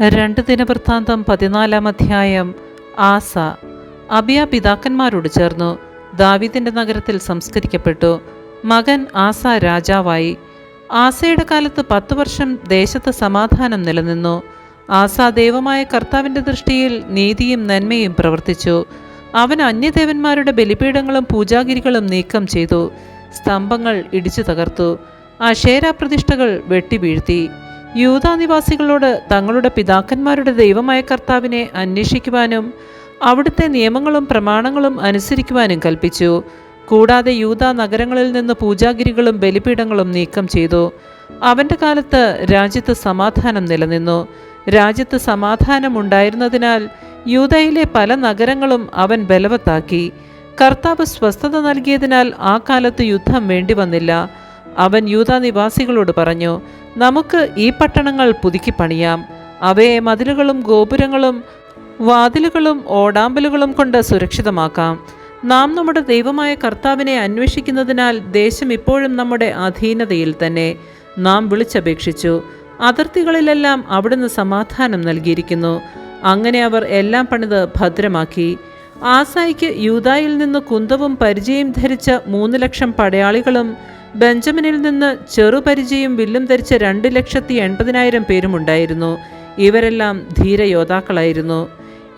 രണ്ട് ദിനവൃത്താന്തം പതിനാലാം അധ്യായം ആസ. അബിയ പിതാക്കന്മാരോട് ചേർന്നു ദാവീദിന്റെ നഗരത്തിൽ സംസ്കരിക്കപ്പെട്ടു. മകൻ ആസ രാജാവായി. ആസയുടെ കാലത്ത് പത്ത് വർഷം ദേശത്ത് സമാധാനം നിലനിന്നു. ആസ ദൈവമായ കർത്താവിന്റെ ദൃഷ്ടിയിൽ നീതിയും നന്മയും പ്രവർത്തിച്ചു. അവൻ അന്യദേവന്മാരുടെ ബലിപീഠങ്ങളും പൂജാഗിരികളും നീക്കം ചെയ്തു. സ്തംഭങ്ങൾ ഇടിച്ചു തകർത്തു. പ്രതിഷ്ഠകൾ വെട്ടിവീഴ്ത്തി. യൂതാ നിവാസികളോട് തങ്ങളുടെ പിതാക്കന്മാരുടെ ദൈവമായ കർത്താവിനെ അന്വേഷിക്കുവാനും അവിടുത്തെ നിയമങ്ങളും പ്രമാണങ്ങളും അനുസരിക്കുവാനും കൽപ്പിച്ചു. കൂടാതെ യൂതാ നഗരങ്ങളിൽ നിന്ന് പൂജാഗിരികളും ബലിപീഠങ്ങളും നീക്കം ചെയ്തു. അവന്റെ കാലത്ത് രാജ്യത്ത് സമാധാനം നിലനിന്നു. രാജ്യത്ത് സമാധാനമുണ്ടായിരുന്നതിനാൽ യൂതയിലെ പല നഗരങ്ങളും അവൻ ബലവത്താക്കി. കർത്താവ് സ്വസ്ഥത നൽകിയതിനാൽ ആ കാലത്ത് യുദ്ധം വേണ്ടി വന്നില്ല. അവൻ യൂതാനിവാസികളോട് പറഞ്ഞു നമുക്ക് ഈ പട്ടണങ്ങൾ പുതുക്കി പണിയാം. അവയെ മതിലുകളും ഗോപുരങ്ങളും വാതിലുകളും ഓടാമ്പലുകളും കൊണ്ട് സുരക്ഷിതമാക്കാം. നാം നമ്മുടെ ദൈവമായ കർത്താവിനെ അന്വേഷിക്കുന്നതിനാൽ ദേശം ഇപ്പോഴും നമ്മുടെ അധീനതയിൽ തന്നെ. നാം വിളിച്ചപേക്ഷിച്ചു. അതിർത്തികളിലെല്ലാം അവിടുന്ന് സമാധാനം നൽകിയിരിക്കുന്നു. അങ്ങനെ അവർ എല്ലാം പണിത് ഭദ്രമാക്കി. ആസായിക്ക് യൂതായിൽ നിന്ന് കുന്തവും പരിചയം ധരിച്ച മൂന്ന് ലക്ഷം പടയാളികളും ബെഞ്ചമിനിൽ നിന്ന് ചെറുപരിചയും വില്ലും ധരിച്ച രണ്ട് ലക്ഷത്തി എൺപതിനായിരം പേരുമുണ്ടായിരുന്നു. ഇവരെല്ലാം ധീരയോദ്ധാക്കളായിരുന്നു.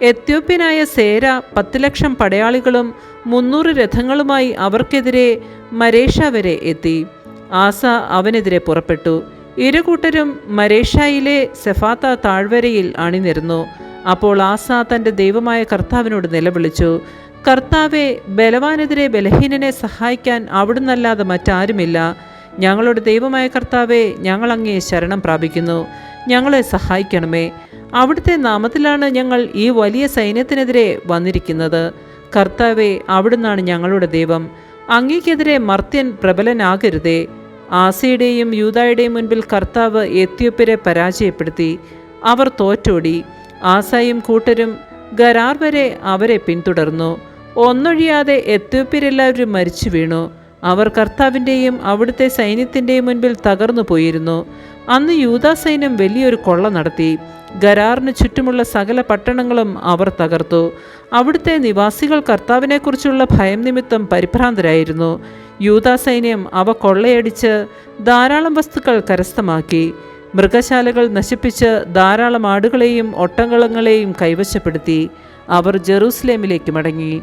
എത്യോപ്യനായ സേര പത്ത് ലക്ഷം പടയാളികളും മുന്നൂറ് രഥങ്ങളുമായി അവർക്കെതിരെ മരേഷ വരെ എത്തി. ആസ അവനെതിരെ പുറപ്പെട്ടു. ഇരുകൂട്ടരും മരേഷയിലെ സെഫാത്ത താഴ്വരയിൽ അണിനിരുന്നു. അപ്പോൾ ആസ തന്റെ ദൈവമായ കർത്താവിനോട് നിലവിളിച്ചു കർത്താവെ ബലവാനെതിരെ ബലഹീനനെ സഹായിക്കാൻ അവിടുന്നല്ലാതെ മറ്റാരുമില്ല. ഞങ്ങളുടെ ദൈവമായ കർത്താവെ ഞങ്ങൾ അങ്ങേ ശരണം പ്രാപിക്കുന്നു. ഞങ്ങളെ സഹായിക്കണമേ. അവിടുത്തെ നാമത്തിലാണ് ഞങ്ങൾ ഈ വലിയ സൈന്യത്തിനെതിരെ വന്നിരിക്കുന്നത്. കർത്താവെ അവിടുന്നാണ് ഞങ്ങളുടെ ദൈവം. അങ്ങേക്കെതിരെ മർത്യൻ പ്രബലനാകരുതേ. ആസയുടെയും യൂതായുടെയും മുൻപിൽ കർത്താവ് എത്യോപ്യരെ പരാജയപ്പെടുത്തി. അവർ തോറ്റോടി. ആസായും കൂട്ടരും ഗരാർ വരെ അവരെ പിന്തുടർന്നു. ഒന്നൊഴിയാതെ എത്യോപ്യരെല്ലാവരും മരിച്ചു വീണു. അവർ കർത്താവിന്റെയും അവിടുത്തെ സൈന്യത്തിന്റെയും മുൻപിൽ തകർന്നു പോയിരുന്നു. അന്ന് യൂതാ സൈന്യം വലിയൊരു കൊള്ള നടത്തി. ഗരാറിന് ചുറ്റുമുള്ള സകല പട്ടണങ്ങളും അവർ തകർത്തു. അവിടുത്തെ നിവാസികൾ കർത്താവിനെക്കുറിച്ചുള്ള ഭയം നിമിത്തം പരിഭ്രാന്തരായിരുന്നു. യൂതാ സൈന്യം അവ കൊള്ളയടിച്ച് ധാരാളം വസ്തുക്കൾ കരസ്ഥമാക്കി. മൃഗശാലകൾ നശിപ്പിച്ച് ധാരാളം ആടുകളെയും ഒട്ടങ്കളങ്ങളെയും കൈവശപ്പെടുത്തി. അവർ ജെറൂസലേമിലേക്ക് മടങ്ങി.